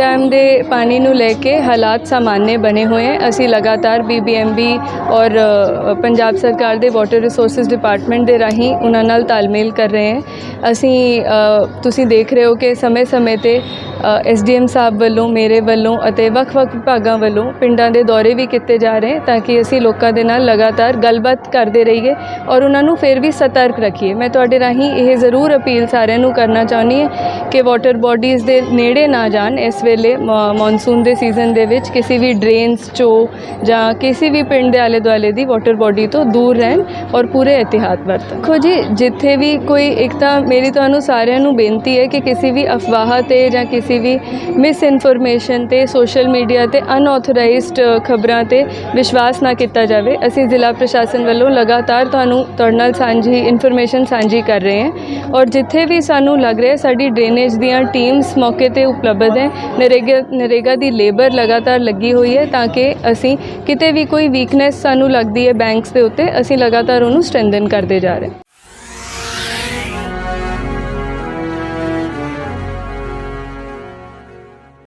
Dam ਦੇ ਪਾਣੀ ਨੂੰ ਲੈ ਕੇ ਹਾਲਾਤ ਸਾਮਾਨਯ ਬਣੇ ਹੋਏ ਹੈ। ਅਸੀਂ ਲਗਾਤਾਰ ਬੀਬੀਐਮਬੀ ਔਰ ਪੰਜਾਬ ਸਰਕਾਰ ਦੇ ਵਾਟਰ ਰਿਸੋਰਸਸ ਡਿਪਾਰਟਮੈਂਟ ਦੇ ਰਾਹੀਂ ਉਹਨਾਂ ਨਾਲ ਤਾਲਮੇਲ ਕਰ ਰਹੇ ਹਾਂ। ਅਸੀਂ ਤੁਸੀਂ ਦੇਖ ਰਹੇ ਹੋ ਕਿ ਸਮੇਂ-ਸਮੇਂ ਤੇ ਐਸਡੀਐਮ ਸਾਹਿਬ ਵੱਲੋਂ, ਮੇਰੇ ਵੱਲੋਂ ਅਤੇ ਵੱਖ-ਵੱਖ ਵਿਭਾਗਾਂ ਵੱਲੋਂ ਪਿੰਡਾਂ ਦੇ ਦੌਰੇ ਵੀ ਕੀਤੇ ਜਾ ਰਹੇ ਤਾਂ ਕਿ ਅਸੀਂ ਲੋਕਾਂ ਦੇ ਨਾਲ ਲਗਾਤਾਰ ਗੱਲਬਾਤ ਕਰਦੇ ਰਹੀਏ ਔਰ ਉਹਨਾਂ ਨੂੰ ਫਿਰ ਵੀ ਸਤਰਕ ਰੱਖੀਏ। ਮੈਂ ਤੁਹਾਡੇ ਰਾਹੀਂ ਇਹ ਜ਼ਰੂਰ ਅਪੀਲ ਸਾਰਿਆਂ ਨੂੰ ਕਰਨਾ ਚਾਹੁੰਦੀ ਹਾਂ ਕਿ ਵਾਟਰ ਬਾਡੀਜ਼ ਦੇ ਨੇੜੇ ਨਾ ਜਾਣ, ਇਸ ਵੇਲੇ ਮੌਨਸੂਨ ਦੇ ਸੀਜ਼ਨ ਦੇ ਵਿੱਚ ਕਿਸੇ ਵੀ ਡਰੇਨਸ ਚੋ ਜਾਂ ਕਿਸੇ ਵੀ ਪਿੰਡ ਦੇ ਆਲੇ ਦੁਆਲੇ ਦੀ ਵਾਟਰ ਬਾਡੀ ਤੋਂ ਦੂਰ ਰਹਿਣ ਔਰ ਪੂਰੇ ਇhtiyਾਤ ਵਰਤਣ। ਦੇਖੋ ਜੀ, ਜਿੱਥੇ ਵੀ ਕੋਈ, ਇੱਕ ਤਾਂ ਮੇਰੀ ਤੁਹਾਨੂੰ ਸਾਰਿਆਂ ਨੂੰ ਬੇਨਤੀ ਹੈ ਕਿ ਕਿਸੇ ਵੀ ਅਫਵਾਹ ਤੇ ਜਾਂ ਕਿਸੇ ਵੀ ਮਿਸ ਇਨਫੋਰਮੇਸ਼ਨ ਤੇ ਸੋਸ਼ਲ ਮੀਡੀਆ ਤੇ ਅਨਆਥੋਰਾਈਜ਼ਡ ਖਬਰਾਂ ਤੇ ਵਿਸ਼ਵਾਸ ਨਾ ਕੀਤਾ ਜਾਵੇ। ਅਸੀਂ ਜ਼ਿਲ੍ਹਾ ਪ੍ਰਸ਼ਾਸਨ ਵੱਲੋਂ ਲਗਾਤਾਰ ਤੁਹਾਨੂੰ ਤੁਹਾਡੇ ਨਾਲ ਸਾਂਝੀ ਇਨਫੋਰਮੇਸ਼ਨ ਸਾਂਝੀ ਕਰ ਰਹੇ ਹਾਂ। ਔਰ ਜਿੱਥੇ ਵੀ ਸਾਨੂੰ ਲੱਗ ਰਿਹਾ ਸਾਡੀ ਡਰੇਨੇਜ ਦੀਆਂ ਟੀਮਸ ਮੌਕੇ ਤੇ ਉਪਲਬਧ ਹੈ। ਨਰੇਗਾ ਨਰੇਗਾ ਦੀ ਲੇਬਰ ਲਗਾਤਾਰ ਲੱਗੀ ਹੋਈ ਹੈ ਤਾਂ ਕਿ ਅਸੀਂ ਕਿਤੇ ਵੀ ਕੋਈ ਵੀਕਨੈਸ ਸਾਨੂੰ ਲੱਗਦੀ ਹੈ ਬੈਂਕਸ ਦੇ ਉੱਤੇ, ਅਸੀਂ ਲਗਾਤਾਰ ਉਹਨੂੰ ਸਟਰੈਂਥਨ ਕਰਦੇ ਜਾ ਰਹੇ ਹਾਂ।